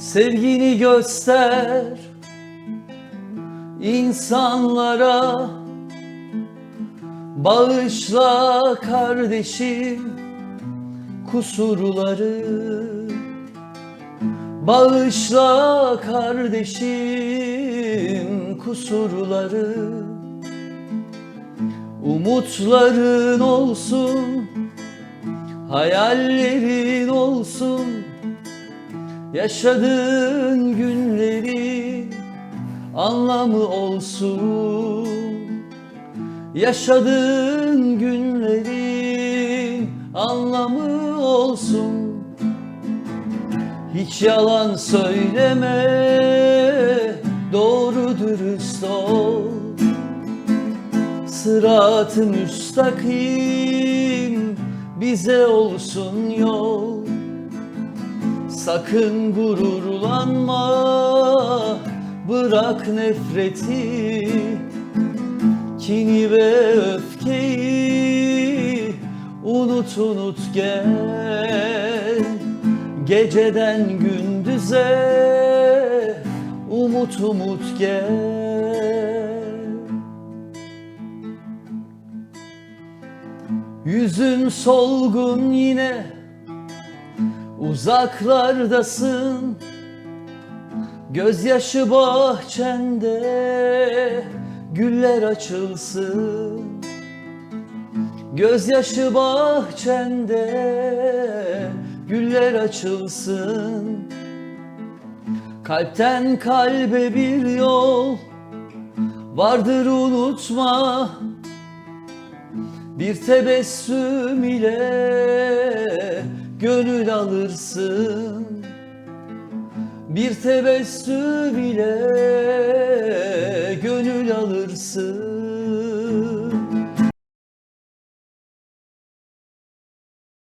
Sevgini göster insanlara. Bağışla kardeşim kusurları. Bağışla kardeşim kusurları. Umutların olsun Hayallerin olsun Yaşadığın günleri anlamı olsun. Yaşadığın günlerin anlamı olsun. Hiç yalan söyleme Doğru dürüst ol. Sırat-ı müstakim bize olsun yol Sakın gururlanma Bırak nefreti Kini ve öfkeyi Unut unut gel. Geceden gündüze Umut umut gel. Yüzün solgun yine Uzaklardasın. Gözyaşı bahçende. Güller açılsın. Gözyaşı bahçende. Güller açılsın. Kalpten kalbe bir yol Vardır unutma. Bir tebessüm ile gönül alırsın. Bir tebessüm ile gönül alırsın